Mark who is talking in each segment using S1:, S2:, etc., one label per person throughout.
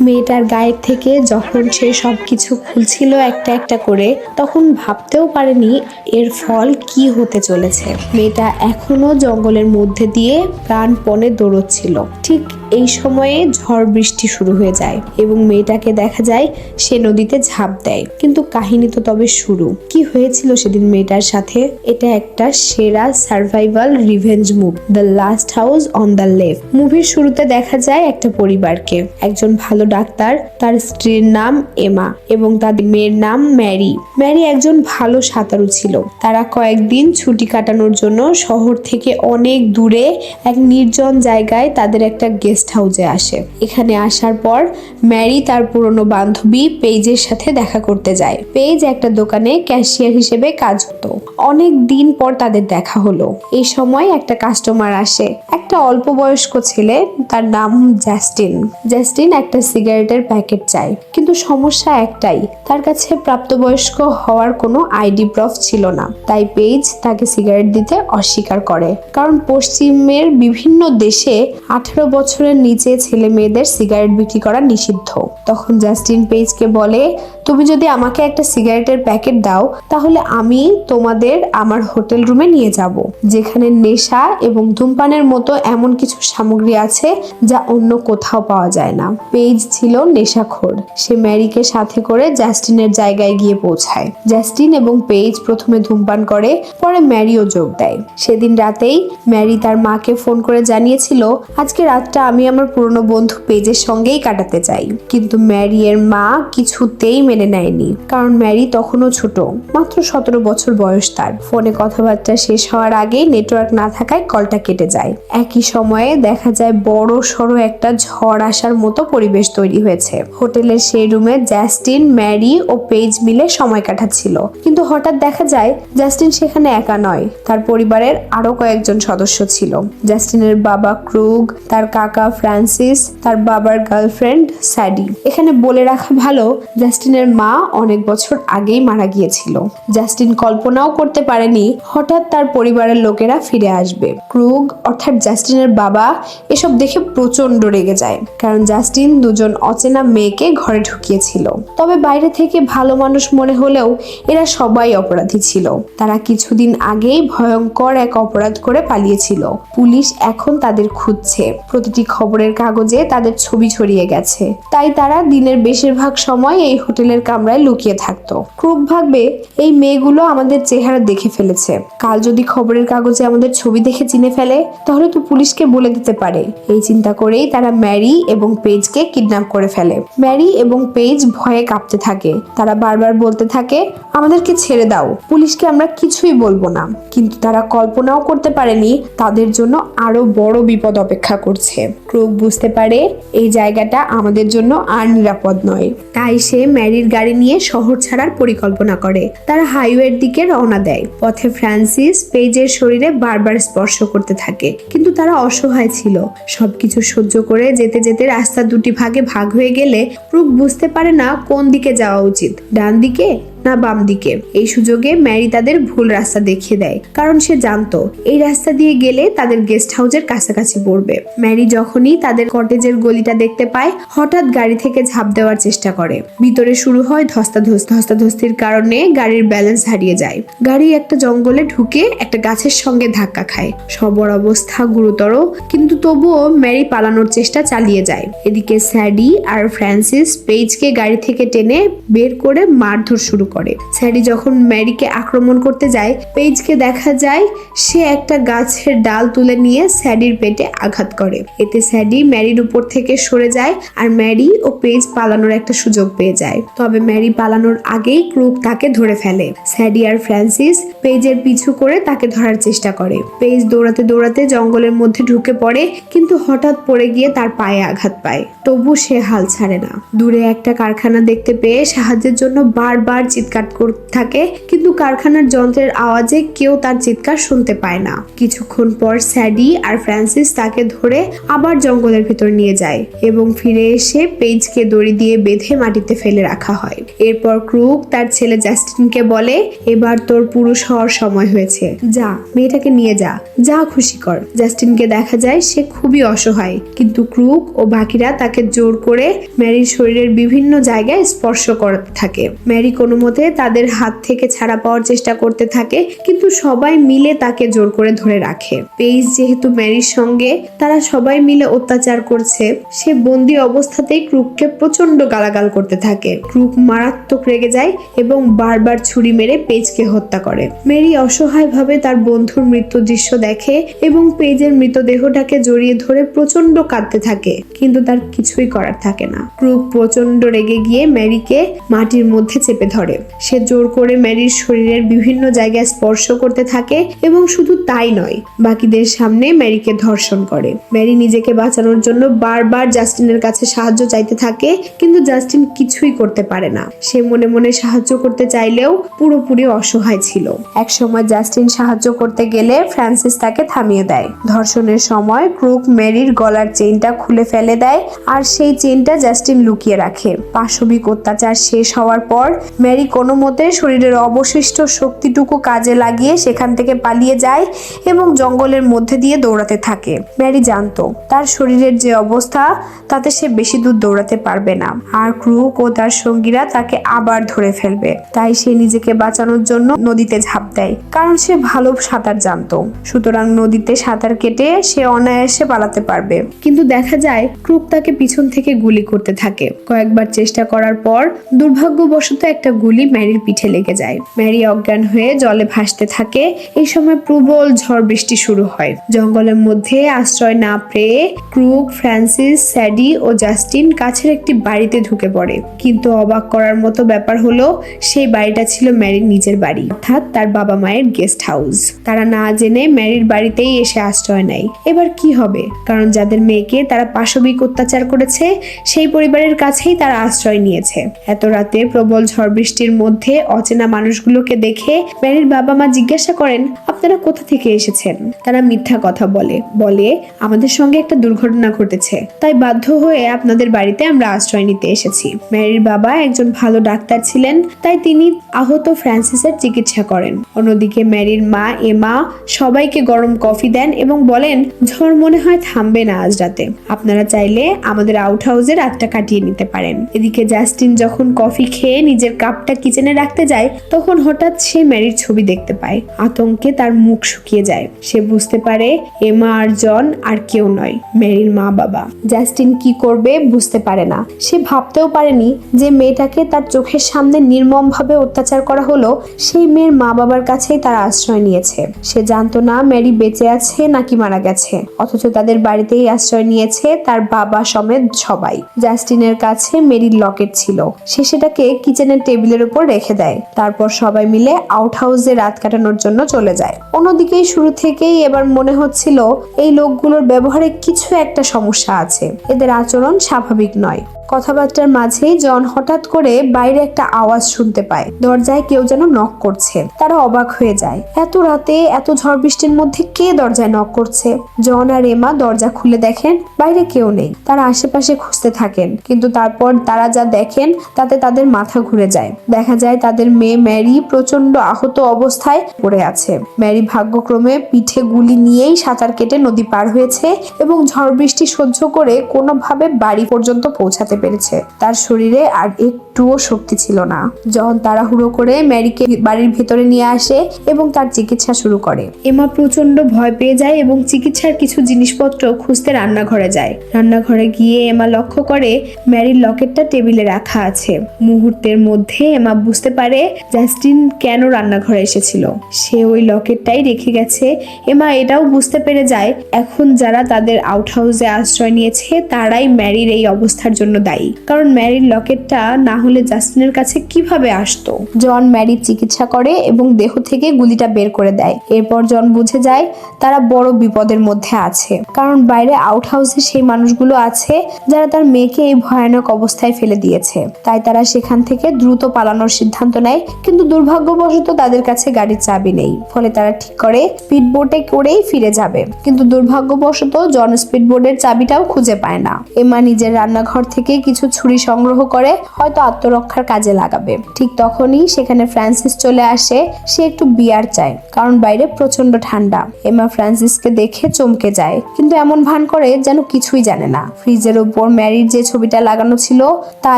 S1: মেয়েটার গায়ের থেকে যখন সে সবকিছু খুলছিল একটা একটা করে, তখন ভাবতেও পারেনি এর ফল কি হতে চলেছে। মেয়েটা এখনও জঙ্গলের মধ্যে দিয়ে প্রাণপণে দৌড়চ্ছিল। ঠিক এই সময়ে ঝড় বৃষ্টি শুরু হয়ে যায় এবং মেয়েটাকে দেখা যায় সে নদীতে ঝাঁপ দেয়। কিন্তু কাহিনী তো তবে শুরু। কি হয়েছিল সেদিন মেয়েটার সাথে? এটা একটা সেরা survival revenge movie the last house on the left মুভির শুরুতে দেখা যায় একটা পরিবারকে। একজন ভালো ডাক্তার, তার স্ত্রীর নাম এমা এবং তাদের মেয়ের নাম ম্যারি। ম্যারি একজন ভালো সাঁতারু ছিল। তারা কয়েকদিন ছুটি কাটানোর জন্য শহর থেকে অনেক দূরে এক নির্জন জায়গায় তাদের একটা গেস্ট হাউসে আসে। এখানে আসার পর ম্যারি তার পুরনো বান্ধবী পেইজের সাথে দেখা করতে যায়। পেইজ একটা দোকানে ক্যাশিয়ার হিসেবে কাজ হতো অনেক দিন পর তাদের দেখা হলো। এই সময় একটা কাস্টমার আসে। একটা অল্প বয়স্ক ছেলে, তার নাম জাস্টিন জাস্টিন একটা সিগারেটের প্যাকেট চায় কিন্তু সমস্যা একটাই, তার কাছে প্রাপ্তবয়স্ক হওয়ার কোনো আইডি প্রফ ছিল না। তাই পেজ তাকে সিগারেট দিতে অস্বীকার করে। কারণ পশ্চিমের বিভিন্ন দেশে আঠারো বছরের নিচে ছেলে মেয়েদের সিগারেট বিক্রি করা নিষিদ্ধ। তখন জাস্টিন পেজকে বলে, তুমি যদি আমাকে একটা সিগারেটের প্যাকেট দাও, তাহলে আমি তোমাদের আমার হোটেল রুমে নিয়ে যাব, যেখানে নেশা এবং ধূমপানের মতো এমন কিছু সামগ্রী আছে যা অন্য কোথাও পাওয়া যায় না। পেজ ছিল নেশাখোর। সে ম্যারিকে সাথে করে জাস্টিনের জায়গায় গিয়ে পৌঁছায়। জাস্টিন এবং পেজ প্রথমে ধূমপান করে, পরে ম্যারিও যোগ দেয়। সেদিন রাতেই ম্যারি তার মাকে ফোন করে জানিয়েছিল, আজকে রাতটা আমি আমার পুরনো বন্ধু পেজের সঙ্গেই কাটাতে চাই। কিন্তু ম্যারি এর মা কিছুতেই মেনে নেয়নি, কারণ ম্যারি তখনও ছোট, মাত্র সতেরো বছর বয়স তার। ফোনে কথাবার্তা শেষ হওয়ার আগেই নেটওয়ার্ক না থাকায় কলটা কেটে যায়। একই সময়ে দেখা যায় বড় সড়ো একটা ঝড় আসার মতো পরিবেশ তৈরি হয়েছে। হোটেলের সেই রুমে জাস্টিন, ম্যারি ও পেজ মিলে সময় কাটাচ্ছিল। কিন্তু হঠাৎ দেখা যায়, জাস্টিন সেখানে একা নয়, তার পরিবারের আরও কয়েকজন সদস্য ছিল। জাস্টিনের বাবা ক্রুগ, তার কাকা ফ্রান্সিস, তার বাবার গার্লফ্রেন্ড স্যাডি। এখানে বলে রাখা ভালো, জাস্টিনের মা অনেক বছর আগেই মারা গিয়েছিল। জাস্টিন কল্পনাও করতে পারেনি, হঠাৎ তার পরিবারের লোকেরা ফিরে আসবে। ক্রুগ অর্থাৎ জাস্টিনের বাবা এসব দেখে প্রচণ্ড রেগে যায়, কারণ জাস্টিন দুজন অচেনা মেয়েকে ঘরে ঢুকিয়েছিল। তবে বাইরে থেকে ভালো মানুষ মনে হলেও এরা সবাই অপরাধী ছিল। তারা কিছুদিন আগেই ভয়ঙ্কর এক অপরাধ করে পালিয়েছিল। পুলিশ এখন তাদের খুঁজছে। প্রতিটি খবরের কাগজে তাদের ছবি ছড়িয়ে গেছে। তাই তারা দিনের বেশিরভাগ সময় এই হোটেলের কামরায় লুকিয়ে থাকতো। ক্রুক ভাববে এই মেয়েগুলো আমাদের চেহারা দেখে ফেলেছে। কাল যদি খবরের কাগজে আমাদের ছবি দেখে চিনে ফেলে, তাহলে তো পুলিশকে বলে দিতে পারে। এই চিন্তা করেই তারা ম্যারি এবং পেজকে কিডন্যাপ করে ফেলে। ম্যারি এবং পেজ ভয়ে কাঁপতে থাকে। তারা বারবার বলতে থাকে, আমাদেরকে ছেড়ে দাও। পুলিশকে আমরা কিছুই বলব না। কিন্তু তারা কল্পনাও করতে পারেনি, তাদের জন্য আরও বড় বিপদ অপেক্ষা করছে। ক্রুক বুঝতে পারে, এই জায়গাটা আমাদের জন্য আর নিরাপদ নয়। তাই সে ম্যারির গাড়ি নিয়ে শহর ছাড়ার পরিকল্পনা করে। তারা হাইওয়ের দিকে রওনা দেয়। পথে ফ্রান্সিস পেজের শরীরে বারবার স্পর্শ করতে থাকে। কিন্তু তারা অসহায় ছিল। সবকিছু সহ্য করে যেতে যেতে রাস্তা দুটি ভাগে ভাগ হয়ে গেলে ক্রুক বুঝতে পারে না কোন দিকে যাওয়া উচিত। ডান দিকে না বাম দিকে। এই সুযোগে ম্যারি তাদের ভুল রাস্তা দেখিয়ে দেয়, কারণ সে জানতো এই রাস্তা দিয়ে গেলে তাদের গেস্ট হাউসের কাছাকাছি পড়বে। ম্যারি যখনই তাদের কটেজের গলিটা দেখতে পায়, হঠাৎ গাড়ি থেকে ঝাঁপ দেওয়ার চেষ্টা করে। ভিতরে শুরু হয় ধস্তাধস্ত। ধস্তাধস্তির কারণে গাড়ির ব্যালেন্স হারিয়ে যায়। গাড়ি একটা জঙ্গলে ঢুকে একটা গাছের সঙ্গে ধাক্কা খায়। সবর অবস্থা গুরুতর, কিন্তু তবুও ম্যারি পালানোর চেষ্টা চালিয়ে যায়। এদিকে স্যাডি আর ফ্রান্সিস পেজকে গাড়ি থেকে টেনে বের করে মারধর শুরু করে। স্যাডি যখন ম্যারিকে আক্রমণ করতে যায় পেজকে দেখা যায় সে একটা গাছের ডাল তুলে নিয়ে স্যাডির পেটে আঘাত করে। এতে স্যাডি ম্যারির উপর থেকে সরে যায় আর ম্যারি ও পেজ পালানোর একটা সুযোগ পেয়ে যায়। তবে ম্যারি পালানোর আগেই ক্রুক তাকে ধরে ফেলে। স্যাডি আর ফ্রান্সিস পেজের পিছু করে তাকে ধরার চেষ্টা করে। পেজ দৌড়াতে দৌড়াতে জঙ্গলের মধ্যে ঢুকে পড়ে, কিন্তু হঠাৎ পড়ে গিয়ে তার পায়ে আঘাত পায়। তবু সে হাল ছাড়ে না। দূরে একটা কারখানা দেখতে পেয়ে সাহায্যের জন্য বারবার চিৎকার করতে থাকে, কিন্তু কারখানার যন্ত্রের আওয়াজে কেউ তার চিৎকার শুনতে পায় না। কিছুক্ষণ পর স্যাডি আর ফ্রান্সিস তাকে ধরে আবার জঙ্গলের ভিতর নিয়ে যায় এবং ফিরে এসে পেজকে দড়ি দিয়ে বেঁধে মাটিতে ফেলে রাখা হয়। এরপর ক্রুক তার ছেলে জাস্টিনকে বলে, এবার তোর পুরুষ হওয়ার সময় হয়েছে। যা, মেয়েটাকে নিয়ে যা। যা খুশি কর। জাস্টিনকে দেখা যায় সে খুবই অসহায়, কিন্তু ক্রুক ও বাকিরা তাকে জোর করে ম্যারির শরীরের বিভিন্ন জায়গায় স্পর্শ করতে থাকে। ম্যারি কোনো মতে তাদের হাত থেকে ছাড়া পাওয়ার চেষ্টা করতে থাকে, কিন্তু সবাই মিলে তাকে জোর করে ধরে রাখে। পেইজ যেহেতু ম্যারির সঙ্গে, তারা সবাই মিলে অত্যাচার করছে। সে বন্দি অবস্থাতেই ক্রুককে প্রচণ্ড গালাগাল করতে থাকে। ক্রুক মারাত্মক রেগে যায় এবং বারবার ছুরি মেরে পেজকে হত্যা করে। মেরি অসহায়ভাবে তার বন্ধুর মৃত্যু দৃশ্য দেখে এবং পেজের মৃতদেহটাকে জড়িয়ে ধরে প্রচণ্ড কাঁদতে থাকে, কিন্তু তার কিছুই করার থাকে না। ক্রুক প্রচণ্ড রেগে গিয়ে ম্যারিকে মাটির মধ্যে চেপে ধরে। সে জোর করে ম্যারির শরীরের বিভিন্ন জায়গায় স্পর্শ করতে থাকে এবং শুধু তাই নয়, বাকিদের সামনে ম্যারিকে ধর্ষণ করে। ম্যারি নিজেকে বাঁচানোর জন্য বারবার জাস্টিনের কাছে সাহায্য চাইতে থাকে, কিন্তু জাস্টিন কিছুই করতে পারে না। সে মনে মনে সাহায্য করতে চাইলেও পুরোপুরি অসহায় ছিল। একসময় জাস্টিন সাহায্য করতে গেলে ফ্রান্সিস তাকে থামিয়ে দেয়। ধর্ষণের সময় ক্রুক ম্যারির গলার চেইনটা খুলে ফেলে দেয়, আর সেই চেইনটা জাস্টিন লুকিয়ে রাখে। পাশবিক অত্যাচার শেষ হওয়ার পর ম্যারি কোনো মতে শরীরের অবশিষ্ট শক্তিটুকু কাজে লাগিয়ে সেখান থেকে পালিয়ে যায় এবং জঙ্গলের মধ্যে দিয়ে দৌড়াতে থাকে। ম্যারি জানতো, তার শরীরের যে অবস্থা, তাতে সে বেশি দূর দৌড়াতে পারবে না। আর ক্রুক ও তার সঙ্গীরা তাকে আবার ধরে ফেলবে। তাই সে নিজেকে বাঁচানোর জন্য নদীতে ঝাঁপ দেয়, কারণ সে ভালো সাঁতার জানতো। সুতরাং নদীতে সাঁতার কেটে সে অনায়াসে পালাতে পারবে। কিন্তু দেখা যায় ক্রুক তাকে পিছন থেকে গুলি করতে থাকে। কয়েকবার চেষ্টা করার পর দুর্ভাগ্যবশত একটা গুলি ম্যারির পিঠে লেগে যায়। ম্যারি অজ্ঞান হয়ে জলে ভাসতে থাকে। এই সময় প্রবল ঝড় বৃষ্টি শুরু হয়। জঙ্গলের মধ্যে আশ্রয় না পেয়ে ক্রুক ফ্রান্সিস, স্যাডি ও জাস্টিন কাছের একটি বাড়িতে ঢুকে পড়ে। কিন্তু অবাক করার মতো ব্যাপার হলো, সেই বাড়িটা ছিল ম্যারির নিজের বাড়ি, অর্থাৎ তার বাবা মায়ের গেস্ট হাউস। তারা না জেনে ম্যারির বাড়িতেই এসে আশ্রয় নেয়। এবার কি হবে? কারণ যাদের মেয়েকে তারা পাশবিক অত্যাচার করেছে, সেই পরিবারের কাছেই তারা আশ্রয় নিয়েছে। এত রাতে প্রবল ঝড় বৃষ্টির মধ্যে অচেনা মানুষগুলোকে দেখে ম্যারির বাবা মা জিজ্ঞাসা করেন, আপনারা কোথা থেকে এসেছেন? তারা মিথ্যা কথা বলে বলে, আমাদের সঙ্গে একটা দুর্ঘটনা ঘটেছে। তাই বাধ্য হয়ে আপনাদের বাড়িতে আমরা আশ্রয় নিতে এসেছি। ম্যারির বাবা একজন ভালো ডাক্তার ছিলেন, তাই তিনি আহত ফ্রান্সিসের চিকিৎসা করেন। অন্যদিকে ম্যারির মা এমা সবাইকে গরম কফি দেন এবং বলেন, ঝড় মনে হয় থামবে না আজ রাতে। আপনারা চাইলে আমাদের আউট হাউসে রাতটা কাটিয়ে নিতে পারেন। এদিকে জাস্টিন যখন কফি খেয়ে নিজের কাপটা কিচেনে রাখতে যায়, তখন হঠাৎ সে ম্যারির ছবি দেখতে পায়। আতঙ্কে তার মুখ শুকিয়ে যায়। সে বুঝতে পারে, এমা আর জন আর কেউ নয়, ম্যারির মা বাবা। জাস্টিন কি করবে বুঝতে পারে না। সে ভাবতেও পারেনি যে মেয়েটাকে তার চোখের সামনে নির্মমভাবে অত্যাচার করা হলো, সেই মেয়ের মা বাবার কাছেই তারা আশ্রয় নিয়েছে। সে জানতো না ম্যারি বেঁচে আছে নাকি মারা গেছে। অথচ তাদের বাড়িতেই আশ্রয় নিয়েছে তার বাবা সমেত সবাই। জাস্টিনের কাছে মেরির লকেট ছিল। সে সেটাকে কিচেনের টেবিলের উপর রেখে দেয়। তারপর সবাই মিলে আউট হাউসে রাত কাটানোর জন্য চলে যায়। অন্যদিকে শুরু থেকেই এবার মনে হচ্ছিল, এই লোকগুলোর ব্যবহারে কিছু একটা সমস্যা আছে। এদের আচরণ স্বাভাবিক নয়। কথাবার্তার মাঝেই জন হঠাৎ করে বাইরে একটা আওয়াজ শুনতে পায়। দরজায় কেউ যেন নক করছে। তারা অবাক হয়ে যায়। এত রাতে এত ঝড় বৃষ্টির মধ্যে কে দরজায় নক করছে? জন আর এমা দরজা খুলে দেখেন, বাইরে কেউ নেই। তারা আশেপাশে খুঁজতে থাকেন। কিন্তু তারপর তারা যা দেখেন, তাতে তাদের মাথা ঘুরে যায়। দেখা যায় তাদের মেয়ে ম্যারি প্রচণ্ড আহত অবস্থায় পড়ে আছে। ম্যারি ভাগ্যক্রমে পিঠে গুলি নিয়েই সাঁতার কেটে নদী পার হয়েছে এবং ঝড় বৃষ্টি সহ্য করে কোনোভাবে বাড়ি পর্যন্ত পৌঁছাতে পেরেছে। তার শরীরে আর একটুও শক্তি ছিল না। যখন তাড়াহুড়ো করে ম্যারিকে বাড়ির ভেতরে নিয়ে আসে এবং তার চিকিৎসা শুরু করে। এমা প্রচণ্ড ভয় পেয়ে যায় এবং চিকিৎসার কিছু জিনিসপত্র খুঁজতে রান্নাঘরে যায়। রান্নাঘরে গিয়ে এমা লক্ষ্য করে ম্যারির লকেটটা টেবিলে রাখা আছে। মুহূর্তের মধ্যে এমা বুঝতে পারে জাস্টিন কেন রান্নাঘরে এসেছিল। সে ওই লকেটটাই রেখে গেছে। এমা এটাও বুঝতে পেরে যায়, এখন যারা তাদের আউট হাউসে আশ্রয় নিয়েছে, তারাই ম্যারির এই অবস্থার জন্য দায়ী। কারণ ম্যারির লকেটটা না হলে জাস্টিনের কাছে কীভাবে আসতো? জন ম্যারির চিকিৎসা করে এবং দেহ থেকে গুলিটা বের করে দেয়। এরপর জন বুঝে যায় তারা বড় বিপদের মধ্যে আছে। কারণ বাইরে আউট হাউসে সেই মানুষগুলো আছে যারা তার মেয়েকে এই ভয়ানক অবস্থায় ফেলে দিয়েছে। তাই তারা সেখান থেকে দ্রুত পালানোর সিদ্ধান্ত নেয়, কিন্তু দুর্ভাগ্যবশত তাদের কাছে গাড়ির চাবি নেই। ফলে তারা ঠিক করে স্পিড বোটে করেই ফিরে যাবে। কিন্তু দুর্ভাগ্যবশত জন স্পিড বোর্ডের চাবিটাও খুঁজে পায় না। এমা নিজের রান্নাঘর থেকে কিছু ছুরি সংগ্রহ করে হয়তো আত্মরক্ষার কাজে লাগাবে। ঠিক তখনই সেখানে ফ্রান্সিস চলে আসে। সে একটু বিয়ার চায়, কারণ বাইরে প্রচণ্ড ঠান্ডা। এমা ফ্রান্সিসকে দেখে চমকে যায়, কিন্তু এমন ভান করে যেন কিছুই জানে না। ফ্রিজের উপর ম্যারির যে ছবিটা লাগানো ছিল, তা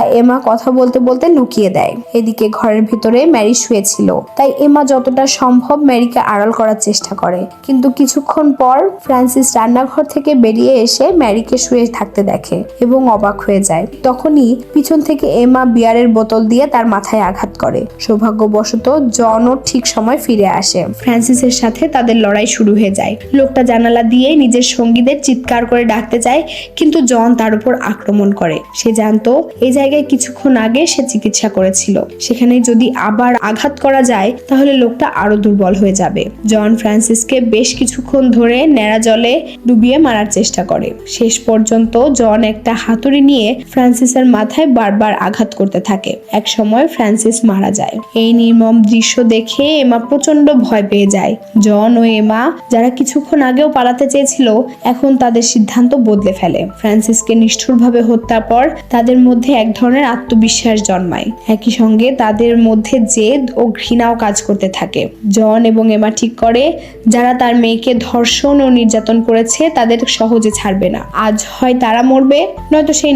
S1: এমা কথা বলতে বলতে লুকিয়ে দেয়। এদিকে ঘরের ভিতরে ম্যারি শুয়েছিল, তাই এমা যতটা সম্ভব ম্যারিকে আড়াল করার চেষ্টা করে। কিন্তু কিছুক্ষণ পর ফ্রান্সিস রান্নাঘর থেকে বেরিয়ে এসে ম্যারিকে শুয়ে থাকতে দেখে এবং অবাক হয়ে যায়। তখনই পিছন থেকে এমা বিয়ারের বোতল দিয়ে তার মাথায় আঘাত করে। সৌভাগ্যবশত জনও ঠিক সময় ফিরে আসে। ফ্রান্সিসের সাথে তাদের লড়াই শুরু হয়ে যায়। লোকটা জানালা দিয়ে নিজের সঙ্গীদের চিৎকার করে ডাকতে চায়, কিন্তু জন তার উপর আক্রমণ করে। সে জানতো এই জায়গায় কিছুক্ষণ আগে সে চিকিৎসা করেছিল। সেখানে যদি আবার আঘাত করা যায়, তাহলে লোকটা আরও দুর্বল হয়ে যাবে। জন ফ্রান্সিসকে বেশ কিছুক্ষণ ধরে ন্যাড়া জলে ডুবিয়ে মারার চেষ্টা করে। শেষ পর্যন্ত জন একটা হাতুড়ি নিয়ে ফ্রান্সিসের মাথায় বারবার আঘাত করতে থাকে। এক সময় ফ্রান্সিস মারা যায়। এই নির্মম দৃশ্য দেখে এমা প্রচণ্ড ভয় পেয়ে যায়। জন ও এমা, যারা কিছুক্ষণ আগেও পালাতে চেয়েছিল, এখন তাদের সিদ্ধান্ত বদলে ফেলে। ফ্রান্সিসকে নিষ্ঠুরভাবে হত্যার পর তাদের মধ্যে এক ধরনের আত্মবিশ্বাস জন্মায়। একই সঙ্গে তাদের মধ্যে জেদ ও ঘৃণাও কাজ করতে থাকে। জন এবং এমা ঠিক করে, যারা তার মেয়েকে ধর্ষণ ও নির্যাতন করেছে, তাদের সহজে ছাড়বে না। আজ হয় তারা মরবে, নয়তো সেই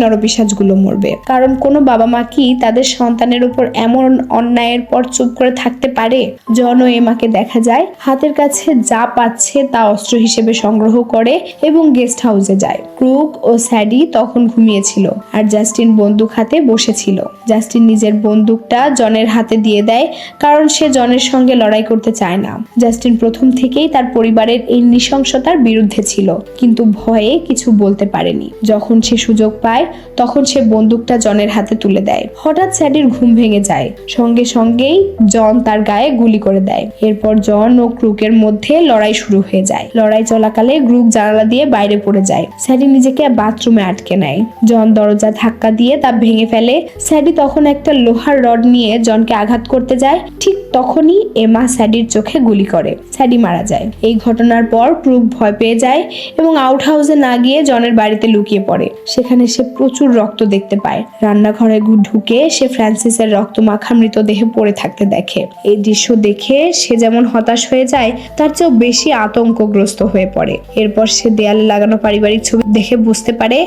S1: নরপিসাজগুলো মরবে। কারণ কোনো বাবা মা কি তাদের সন্তানের উপর এমন অন্যায়ের পর চুপ করে থাকতে পারে? জন এমাকে দেখা যায়, হাতের কাছে যা পাচ্ছে তা অস্ত্র হিসেবে সংগ্রহ করে এবং গেস্ট হাউসে যায়। ক্রুক ও স্যাডি তখন ঘুমিয়েছিল আর জাস্টিন বন্দুক হাতে বসেছিল। জাস্টিন নিজের বন্দুকটা জনের হাতে দিয়ে দেয়, কারণ সে জনের সঙ্গে লড়াই করতে চায় না। জাস্টিন প্রথম থেকেই তার পরিবারের এই নৃশংসতার বিরুদ্ধে ছিল, কিন্তু ভয়ে কিছু বলতে পারেনি। যখন সে সুযোগ পায়, তখন সে বন্দুকটা জনের হাতে তুলে দেয়। হঠাৎ স্যাডির ঘুম ভেঙে যায়। সঙ্গে সঙ্গেই জন তার গায়ে গুলি করে দেয়। এরপর জন ও ক্রুকের মধ্যে লড়াই শুরু হয়ে যায়। লড়াই চলাকালে গ্রুপ জানালা দিয়ে বাইরে পড়ে যায়। স্যাডি নিজেকে বাথরুমে আটকে নেয়। জন দরজা ধাক্কা দিয়ে তা ভেঙে ফেলে। স্যাডি তখন একটা লোহার রড নিয়ে জনকে আঘাত করতে যায়। ঠিক তখনই এমা স্যাডির চোখে গুলি করে। স্যাডি মারা যায়। এই ঘটনার পর ক্রুক ভয় পেয়ে যায় এবং আউট হাউসে না গিয়ে জনের বাড়িতে লুকিয়ে পড়ে। সেখানে সে প্রচুর রক্ত দেখতে পায়। রান্নাঘরে ঢুকে সে ফ্রান্সিসের রক্ত মাখা মৃতদেহে পড়ে থাকতে দেখে। এই দৃশ্য দেখে সে যেমন হতাশ হয়ে যায়, তার চেয়েও বেশি আতঙ্কগ্রস্ত হয়ে পড়ে। এরপর সে দেয়ালে লাগানো পারিবারিক ছবি দেখে বুঝতে পারে,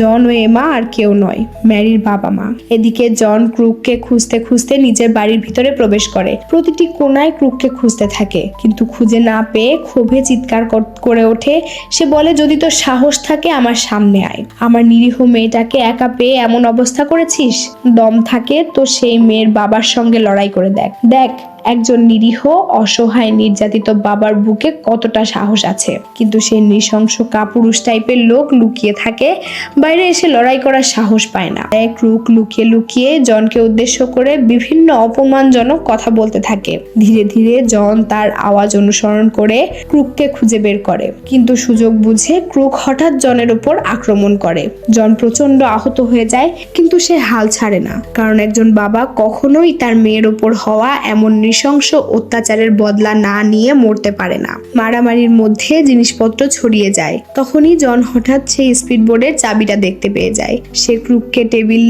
S1: জন ও এমা আর কেউ নয়, ম্যারির বাবা মা। এদিকে জন ক্রুককে খুঁজতে খুঁজতে নিজের বাড়ির ভিতরে প্রবেশ করে। প্রতিটি কোনায় ক্রুককে খুঁজতে থাকে, কিন্তু খুঁজে না পেয়ে ক্ষোভে চিৎকার করে ওঠে। সে বলে, যদি তোর সাহস থাকে, আমার সামনে আয়। আমার নিরীহ মেয়েটাকে একা পেয়ে এমন অবস্থা করেছিস? দম থাকে তো সেই মেয়ের বাবার সঙ্গে লড়াই করে দেখ। দেখ একজন নিরীহ, অসহায়, নির্যাতিত বাবার বুকে কতটা সাহস আছে। কিন্তু সেই নৃশংস কাপুরুষ টাইপের লোক লুকিয়ে থাকে, বাইরে এসে লড়াই করার সাহস পায় না। এক রুক লুকিয়ে লুকিয়ে জনকে উদ্দেশ্য করে বিভিন্ন অপমানজনক কথা বলতে থাকে। ধীরে ধীরে জন তার আওয়াজ অনুসরণ করে ক্রুককে খুঁজে বের করে। কিন্তু সুযোগ বুঝে ক্রুক হঠাৎ জনের উপর আক্রমণ করে। জন প্রচণ্ড আহত হয়ে যায়, কিন্তু সে হাল ছাড়ে না। কারণ একজন বাবা কখনোই তার মেয়ের উপর হওয়া এমন নৃশংস অত্যাচারের বদলা না নিয়ে মরতে পারে না। মারামারির মধ্যে জিনিসপত্র ছড়িয়ে যায়। তখনই জন হঠাৎ সেই স্পিডবোর্ডের চাবিটা দেখতে পেয়ে যায়। সে ক্রুককে টেবিল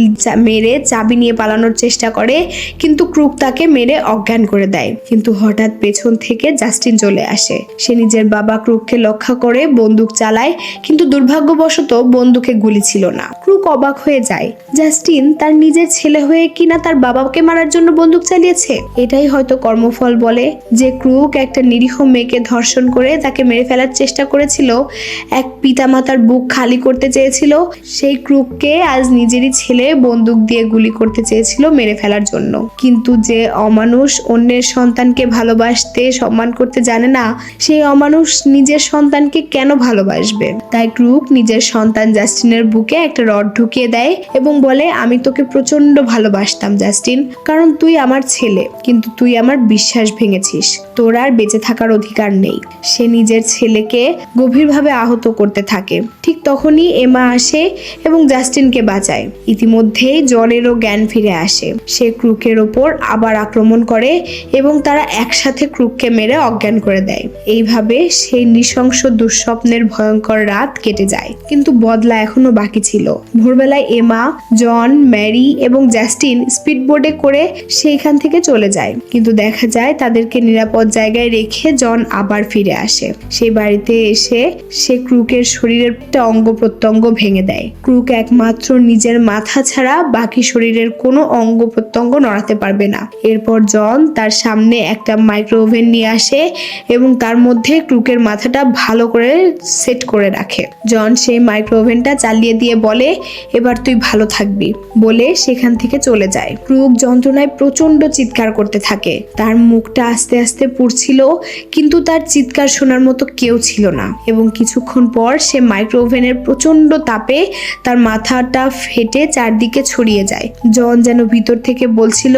S1: মেরে চাবি নিয়ে পালানোর চেষ্টা করে, কিন্তু ক্রুক তাকে মেরে অজ্ঞান করে দেয়। কিন্তু হঠাৎ পেছন থেকে জাস্টিন চলে আসে। সে নিজের বাবা ক্রুককে লক্ষ্য করে বন্দুক চালায়, কিন্তু দুর্ভাগ্যবশত বন্দুকে গুলি ছিল না। ক্রুক অবাক হয়ে যায়। জাস্টিন তার নিজের ছেলে হয়ে কিনা তার বাবাকে মারার জন্য বন্দুক চালিয়েছে? এটাই হয়তো হয়তো কর্মফল বলে যে ক্রুক একটা নিরীহ মেয়েকে ধর্ষণ করে তাকে মেরে ফেলার চেষ্টা করেছিল, এক পিতামাতার বুক খালি করতে চেয়েছিল, সেই ক্রুককে আজ নিজেরই ছেলে বন্দুক দিয়ে গুলি করতে চেয়েছিল মেরে ফেলার জন্য। কিন্তু যে অমানুষ অন্যের সন্তানকে ভালোবাসতে সম্মান করতে জানে না, সেই অমানুষ নিজের সন্তানকে কেন ভালোবাসবে? তাই ক্রুক নিজের সন্তান জাস্টিনের বুকে একটা রড ঢুকিয়ে দেয় এবং বলে, আমি তোকে প্রচণ্ড ভালোবাসতাম, জাস্টিন, কারণ তুই আমার ছেলে। কিন্তু তুই আমার বিশ্বাস ভেঙেছিস। তোর আর বেঁচে থাকার অধিকার নেই। সে নিজের ছেলেকে গভীরভাবে আহত করতে থাকে। ঠিক তখনই এমা আসে এবং জাস্টিনকে বাঁচায়। ইতিমধ্যেই জনেরও জ্ঞান ফিরে আসে। সে ক্রুকের ওপর আবার আক্রমণ করে এবং তারা একসাথে ক্রুককে মেরে অজ্ঞান করে দেয়। এইভাবে সেই নৃশংস দুঃস্বপ্নের ভয়ঙ্কর রাত কেটে যায়। কিন্তু বদলা এখনও বাকি ছিল। ভোরবেলায় এমা, জন, ম্যারি এবং জাস্টিন স্পিডবোটে করে সেইখান থেকে চলে যায়। কিন্তু দেখা যায় তাদেরকে নিরাপদ জায়গায় রেখে জন আবার ফিরে আসে। সেই বাড়িতে এসে সে ক্রুকের শরীরের একটা অঙ্গ প্রত্যঙ্গ ভেঙে দেয়। ক্রুক একমাত্র নিজের মাথা ছাড়া বাকি শরীরের কোনো অঙ্গ প্রত্যঙ্গ নড়াতে পারবে না। এরপর জন তার সামনে একটা মাইক্রো ওভেন নিয়ে আসে এবং তার মধ্যে ক্রুকের মাথাটা ভালো করে সেট করে রাখে। জন সেই মাইক্রো ওভেনটা চালিয়ে দিয়ে বলে, এবার তুই ভালো থাকবি। বলে সেখান থেকে চলে যায়। ক্রুক যন্ত্রণায় প্রচণ্ড চিৎকার করতে থাকে। তার মুখটা আস্তে আস্তে পুড়ছিল, কিন্তু তার চিৎকার শোনার মতো কেউ ছিল না। এবং কিছুক্ষণ পর সে মাইক্রো ওভেনের প্রচণ্ড তাপে তার মাথাটা ফেটে চারদিকে ছড়িয়ে যায়। জন যেন ভিতর থেকে বলছিল,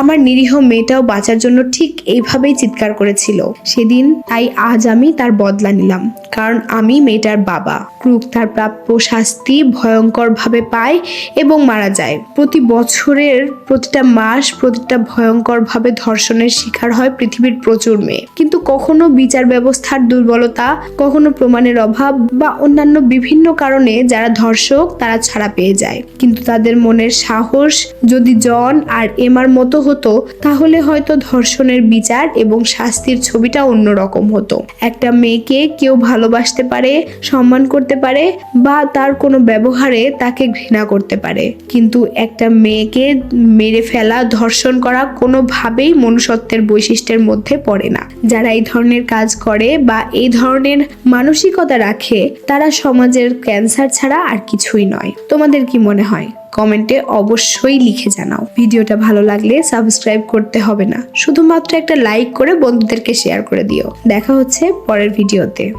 S1: আমার নিরীহ মেয়েটাও বাঁচার জন্য ঠিক এইভাবেই চিৎকার করেছিল। সেদিন তাই আজ আমি তার বদলা নিলাম, কারণ আমি মেয়েটার বাবা। ক্রুক তার প্রাপ্য শাস্তি ভয়ঙ্করভাবে পায় এবং মারা যায়। প্রতি বছরের প্রতিটা মাস প্রতিটা ভয়ঙ্করভাবে ধর্ষণের শিকার হয় পৃথিবীর প্রচুর মেয়ে। কিন্তু কখনো বিচার ব্যবস্থার দুর্বলতা, কখনো প্রমাণের অভাব বা অন্যান্য বিভিন্ন কারণে যারা ধর্ষক, তারা ছাড়া পেয়ে যায়। কিন্তু তাদের মনের সাহস যদি জন আর এমার মতো হতো, তাহলে হয়তো ধর্ষণের বিচার এবং শাস্তির ছবিটা অন্যরকম হতো। একটা মেয়েকে কেউ ভালোবাসতে পারে, সম্মান করতে পারে বা তার কোনো ব্যবহারে তাকে ঘৃণা করতে পারে। কিন্তু একটা মেয়েকে মেরে ফেলা, ধর্ষণ করা কোনোভাবেই মনুষ্যত্বের বৈশিষ্ট্যের মধ্যে পড়ে না। যারা এই ধরনের কাজ করে বা এই ধরনের মানসিকতা রাখে, তারা সমাজের ক্যান্সার ছাড়া আর কিছুই নয়। তোমাদের কি মনে হয়? কমেন্টে অবশ্যই লিখে জানাও। ভিডিওটা ভালো লাগলে সাবস্ক্রাইব করতে হবে না। শুধুমাত্র একটা লাইক করে বন্ধুদেরকে শেয়ার করে দিও। দেখা হচ্ছে পরের ভিডিওতে।